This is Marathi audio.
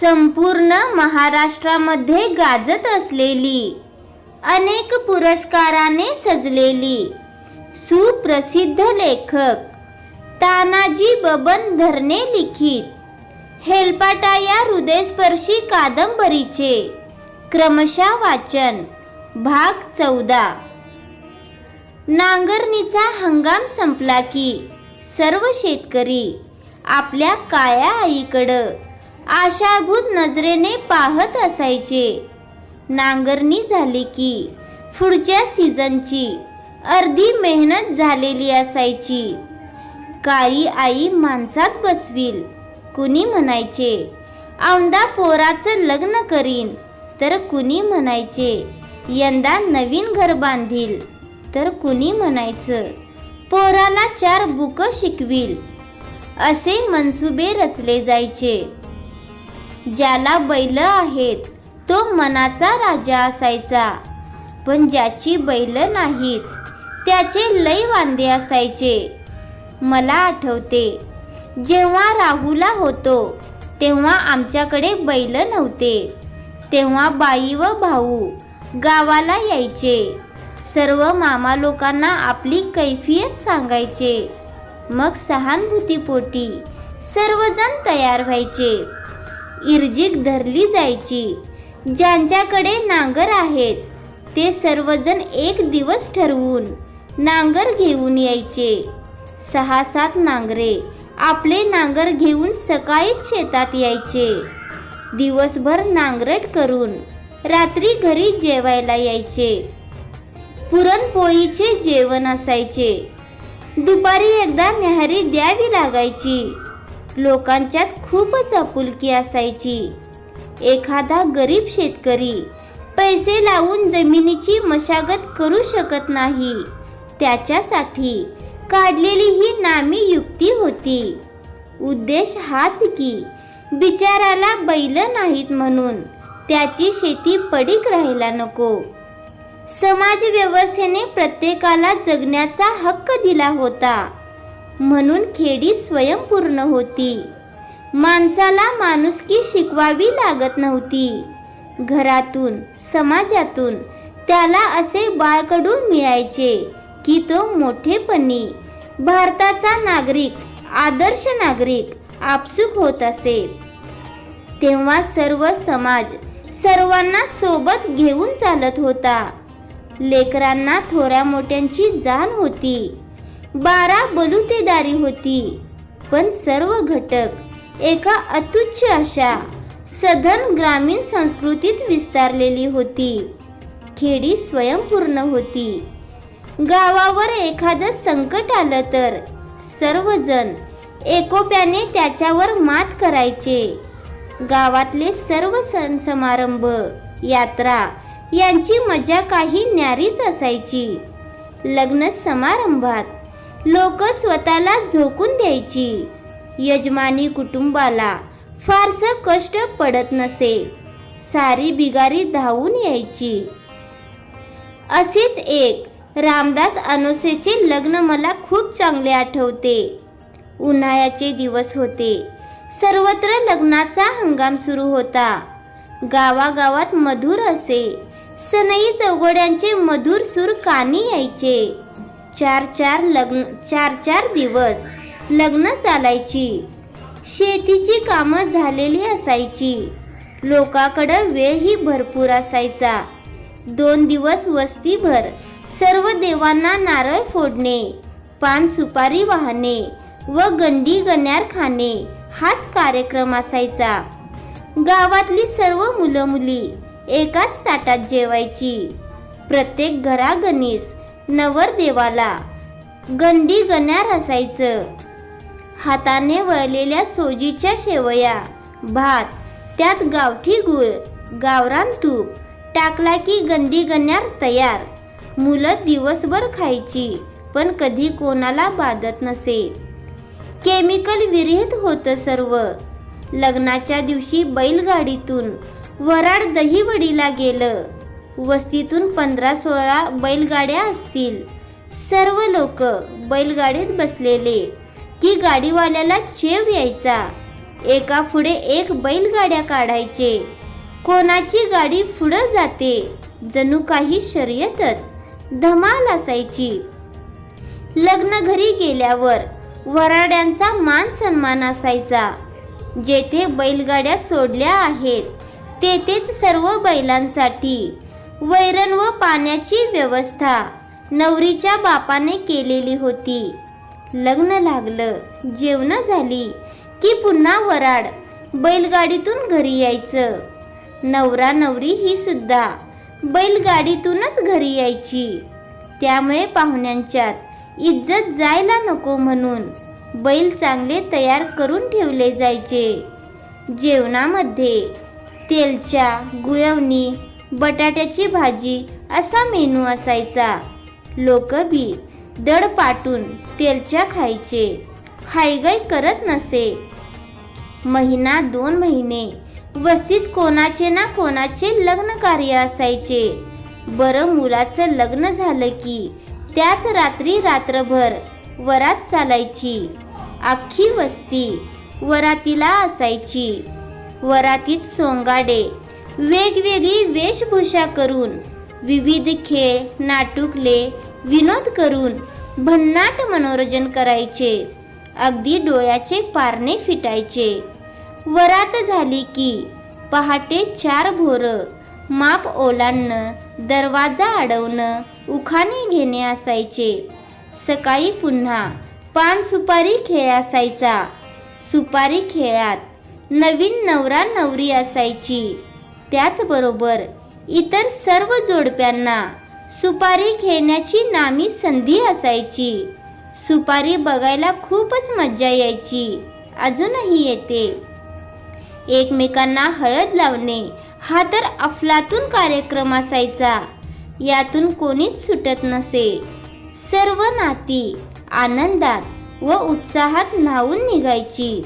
संपूर्ण महाराष्ट्रामध्ये गाजत असलेली अनेक पुरस्काराने सजलेली सुप्रसिद्ध लेखक तानाजी बबन धरणे लिखित हेलपाटा या हृदयस्पर्शी कादंबरीचे क्रमशः वाचन भाग चौदा. नांगरणीचा हंगाम संपला की सर्व शेतकरी आपल्या काळ्या आईकडं आशाभूत नजरेने पाहत असायचे. नांगरणी झाली की पुढच्या सीझनची अर्धी मेहनत झालेली असायची. काळी आई माणसात बसवील. कुणी म्हणायचे औंदा पोराचं लग्न करीन. तर कुणी म्हणायचे यंदा नवीन घर बांधील. तर कुणी म्हणायचं पोराला चार बुकं शिकवील. असे मनसुबे रचले जायचे. ज्याला बैल आहेत तो मनाचा राजा असायचा. पण ज्याची बैल नाहीत त्याचे लय वांदे असायचे. मला आठवते जेव्हा राहुला होतो तेव्हा आमच्याकडे बैल नव्हते. तेव्हा बाई व भाऊ गावाला यायचे. सर्व मामा लोकांना आपली कैफियत सांगायचे. मग सहानुभूतीपोटी सर्वजण तयार व्हायचे. इर्जिक धरली जायची. ज्यांच्याकडे नांगर आहेत ते सर्वजण एक दिवस ठरवून नांगर घेऊन यायचे. सहा सात नांगरे आपले नांगर घेऊन सकाळीच शेतात यायचे. दिवसभर नांगरट करून रात्री घरी जेवायला यायचे. पुरणपोळीचे जेवण असायचे. दुपारी एकदा न्याहारी द्यावी लागायची. लोकांच्यात खूपच आपुलकी असायची. एखादा गरीब शेतकरी पैसे लावून जमिनीची मशागत करू शकत नाही. त्याच्यासाठी काढलेली ही नामी युक्ती होती. उद्देश हाच की बिचाराला बैल नाहीत म्हणून त्याची शेती पडीक राहायला नको. समाज व्यवस्थेने प्रत्येकाला जगण्याचा हक्क दिला होता. म्हणून खेडी स्वयंपूर्ण होती. माणसाला माणुसकी शिकवावी लागत नव्हती. घरातून समाजातून त्याला असे बाळकडून मिळायचे की तो मोठेपणी भारताचा नागरिक आदर्श नागरिक आपसूक होत असे. तेव्हा सर्व समाज सर्वांना सोबत घेऊन चालत होता. लेकरांना थोड्या मोठ्यांची जाण होती. बारा बलुतेदारी होती. पण सर्व घटक एका अतुच्छ अशा सधन ग्रामीण संस्कृतीत विस्तारलेली होती. खेडी स्वयंपूर्ण होती. गावावर एखादं संकट आलं तर सर्वजण एकोप्याने त्याच्यावर मात करायचे. गावातले सर्व सण समारंभ यात्रा यांची मजा काही न्यारीच असायची. लग्न समारंभात लोक स्वतःला झोकून द्यायची. यजमानी कुटुंबाला फारसं कष्ट पडत नसे. सारी बिगारी धावून यायची. असेच एक रामदास अनोसेचे लग्न मला खूप चांगले आठवते. उन्हाळ्याचे दिवस होते. सर्वत्र लग्नाचा हंगाम सुरू होता. गावागावात मधुर असे. सनई चौघड्यांचे मधुर सूर कानी यायचे. चार चार लग्न चार चार दिवस लग्न चालायची. शेतीची कामं झालेली असायची. लोकाकडं वेळही भरपूर असायचा. दोन दिवस वस्तीभर सर्व देवांना नारळ फोडणे पान सुपारी वाहणे व गंडी गण्यार खाणे हाच कार्यक्रम असायचा. गावातली सर्व मुलं मुली एकाच ताटात जेवायची. प्रत्येक घरागणीस नवरदेवाला. गंडी गण्यार असायचं हाताने वळलेल्या सोजीच्या शेवया. भात त्यात गावठी गुळ गावरान तूप. टाकला की गंडी गण्यार तयार. मुलं दिवसभर खायची पण कधी कोणाला बाधत नसे. केमिकल विरहित होतं सर्व. लग्नाच्या दिवशी बैलगाडीतून वराड दहीवडीला गेलं. वस्तीतून पंधरा सोळा बैलगाड्या असतील. सर्व लोक बैलगाडीत बसलेले. की गाडीवाल्याला चेव यायचा. एका पुढे एक बैलगाड्या काढायचे. कोणाची गाडी पुढं जाते? जणू काही शर्यतच धमाल असायची. लग्न घरी गेल्यावर वराड्यांचा मान सन्मान असायचा. जेथे बैलगाड्या सोडल्या आहेत तेथेच सर्व बैलांसाठी वैरण व पाण्याची व्यवस्था. नवरीच्या बापाने केलेली होती. लग्न लागलं जेवण झाली की पुन्हा वराड बैलगाडीतून घरी यायचं. नवरा नवरी ही सुद्धा बैलगाडीतूनच घरी यायची. त्यामुळे पाहुण्यांच्यात इज्जत जायला नको म्हणून बैल चांगले तयार करून ठेवले जायचे. जेवणामध्ये तेलच्या गुळवणी बटाट्याची भाजी असा मेनू असायचा. लोक बी दड पाटून तेलच्या खायचे. हायगय करत नसे. महिना दोन महिने वस्तीत कोणाचे ना कोणाचे लग्न कार्य असायचे. बरं मुलाचं लग्न झालं की त्याच रात्री रात्रभर वरात चालायची. अख्खी वस्ती वरातीला असायची. वरातीत सोंगाडे वेगवेगळी वेशभूषा करून विविध खेळ नाटुकले विनोद करून भन्नाट मनोरंजन करायचे. अगदी डोळ्याचे पारणे फिटायचे. वरात झाली की पहाटे चार भोर माप ओलांडणं दरवाजा अडवणं उखाणे घेणे असायचे. सकाळी पुन्हा पान सुपारी खेळ असायचा. सुपारी खेळात नवीन नवरा नवरी असायची. त्याचबरोबर इतर सर्व जोडप्यांना सुपारी खेळण्याची नामी संधी असायची. सुपारी बघायला खूपच मज्जा यायची. अजूनही येते. एकमेकांना हळद लावणे हा तर अफलातून कार्यक्रम असायचा. यातून कोणीच सुटत नसे. सर्व नाती आनंदात व उत्साहात न्हावून निघायची.